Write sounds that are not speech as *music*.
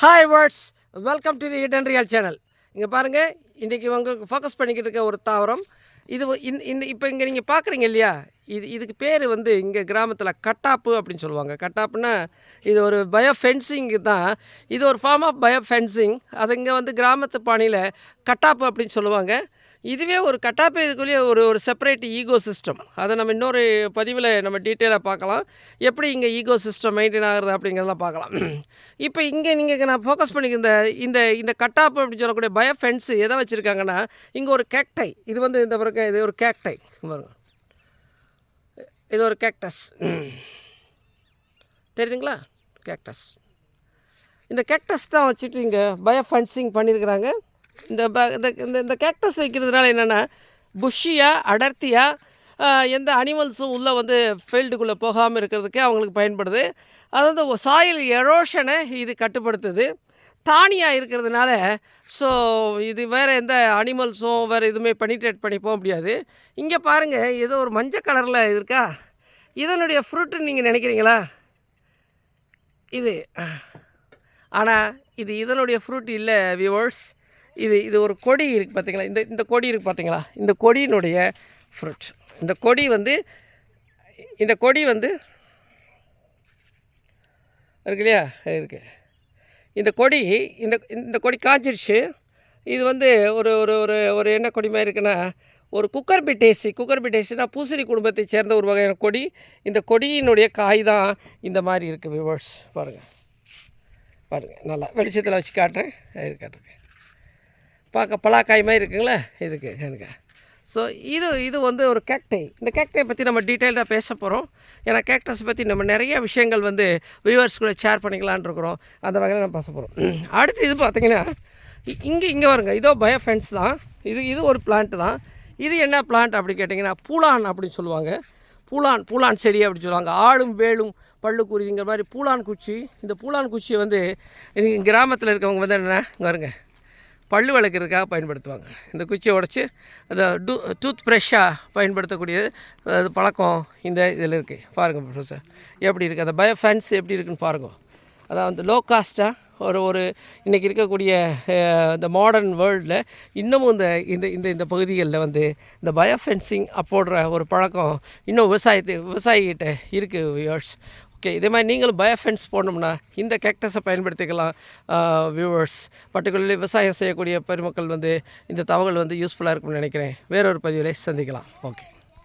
Hi words welcome to the hidden real channel இங்கே பாருங்கள் இன்றைக்கி உங்களுக்கு ஃபோக்கஸ் பண்ணிக்கிட்டு இருக்க ஒரு தாவரம். இது இந்த இப்போ இங்கே நீங்கள் பார்க்குறீங்க இல்லையா? இது இதுக்கு பேர் வந்து இங்கே கிராமத்தில் கட்டாப்பு அப்படின்னு சொல்லுவாங்க. கட்டாப்புன்னா இது ஒரு பயோ ஃபென்சிங்கு தான். இது ஒரு ஃபார்ம் ஆஃப் பயோ ஃபென்சிங் அது இங்கே வந்து கிராமத்து பாணியில் கட்டாப்பு அப்படின்னு சொல்லுவாங்க. இதுவே ஒரு கட்டாப்பு இதுக்குள்ளேயே ஒரு ஒரு செப்பரேட் ஈகோ சிஸ்டம் அதை நம்ம இன்னொரு பதிவில் நம்ம டீட்டெயிலாக பார்க்கலாம். எப்படி இங்கே ஈகோ சிஸ்டம் மெயின்டைன் ஆகுறது அப்படிங்கிறதெல்லாம் பார்க்கலாம். *clears throat* இப்போ இங்கே நீங்கள் நான் ஃபோக்கஸ் பண்ணிக்க இந்த இந்த கட்டாப்பு அப்படின்னு சொல்லக்கூடிய பயோ ஃபென்ஸு எதை வச்சுருக்காங்கன்னா இங்கே ஒரு கேக்டை இது வந்து இந்த பிறகு இது ஒரு கேக்டை பாருங்க. இது ஒரு கேக்டஸ் தெரியுதுங்களா? கேக்டஸ் இந்த கேக்டஸ் தான் வச்சுட்டு இங்கே பயோ ஃபென்சிங் பண்ணியிருக்கிறாங்க இந்த ப இந்த இந்த இந்த கேக்டஸ் வைக்கிறதுனால என்னென்னா புஷ்ஷியாக அடர்த்தியாக எந்த அனிமல்ஸும் உள்ளே வந்து ஃபீல்டுக்குள்ளே போகாமல் இருக்கிறதுக்கு அவங்களுக்கு பயன்படுது. அது வந்து சாயில் எரோஷனை இது கட்டுப்படுத்துது. தானியாக இருக்கிறதுனால ஸோ இது வேறு எந்த அனிமல்ஸும் வேறு எதுவுமே பெனிட்ரேட் பண்ணி போக முடியாது. இங்கே பாருங்கள் ஏதோ ஒரு மஞ்சள் கலரில் இருக்கா? இதனுடைய ஃப்ரூட்டுன்னு நீங்கள் நினைக்கிறீங்களா? இது ஆனால் இது இதனுடைய ஃப்ரூட் இல்லை வியூவர்ஸ் இது இது ஒரு கொடி இருக்குது பார்த்தீங்களா இந்த இந்த கொடி இருக்குது பார்த்தீங்களா இந்த கொடியினுடைய ஃப்ரூட் இந்த கொடி வந்து இந்த கொடி வந்து இருக்கு இல்லையா? இருக்கு. இந்த கொடி இந்த இந்த கொடி காய்ச்சிருச்சு இது வந்து ஒரு ஒரு ஒரு ஒரு என்ன கொடி மாதிரி இருக்குன்னா ஒரு குக்கர் பிட்டேசி குக்கர் பிட்டேசினா பூசணி குடும்பத்தை சேர்ந்த ஒரு வகையான கொடி. இந்த கொடியினுடைய காய் தான் இந்த மாதிரி இருக்குது விவர்ஸ் பாருங்கள் பாருங்கள் நல்லா வெளிச்சத்தில் வச்சு காட்டுறேன். இது காட்டுறேன். பார்க்க பலாக்காய் மாதிரி இருக்குங்களா? இதுக்கு எனக்கு ஸோ இது இது வந்து ஒரு கேக்டை இந்த கேக்டை பற்றி நம்ம டீட்டெயில்டாக பேச போகிறோம் ஏன்னா கேக்டஸ் பற்றி நம்ம நிறைய விஷயங்கள் வந்து வியூவர்ஸ் கூட ஷேர் பண்ணிக்கலான்ருக்குறோம் அந்த வகையில் நம்ம பேச போகிறோம் அடுத்து இது பார்த்தீங்கன்னா இங்கே இங்கே வருங்க இதோ பயோ ஃபென்ஸ் தான். இது இது ஒரு பிளான்ட் தான். இது என்ன பிளான்ட் அப்படின்னு கேட்டிங்கன்னா பூலான் அப்படின்னு சொல்லுவாங்க. பூலான் பூலான் செடி அப்படின்னு சொல்லுவாங்க. ஆளும் வேலும் பள்ளுக்குருவிங்கிற குருவிங்கிற மாதிரி பூலான் குச்சி. இந்த பூலான் குச்சியை வந்து கிராமத்தில் இருக்கவங்க வந்து என்ன இங்கே வருங்க பல்லு விளக்கிறதுக்காக பயன்படுத்துவாங்க. இந்த குச்சியை உடச்சி அந்த டூ டூத் ப்ரெஷ்ஷாக பயன்படுத்தக்கூடியது. அது பழக்கம் இந்த இதில் இருக்குது பாருங்கள் ப்ரொஃபஸர். எப்படி இருக்குது அந்த பயோ ஃபேன்ஸ் எப்படி இருக்குன்னு பாருங்கள் அதான் வந்து லோ காஸ்ட்டாக ஒரு ஒரு இன்றைக்கி இருக்கக்கூடிய இந்த மாடர்ன் வேர்ல்டில் இன்னமும் இந்த இந்த இந்த இந்த பகுதிகளில் வந்து இந்த பயோ ஃபென்சிங் அப்போடுற ஒரு பழக்கம் இன்னும் விவசாயத்து விவசாயிகிட்ட இருக்குது ஓகே இதே மாதிரி நீங்களும் பயோஃபென்ஸ் போடணும்னா இந்த கேக்டஸை பயன்படுத்திக்கலாம் வியூவர்ஸ் பர்டிகுலர்லி விவசாயம் செய்யக்கூடிய பெருமக்கள் வந்து இந்த தகவல் வந்து யூஸ்ஃபுல்லாக இருக்கும்னு நினைக்கிறேன். வேறொரு பதிவில் சந்திக்கலாம். ஓகே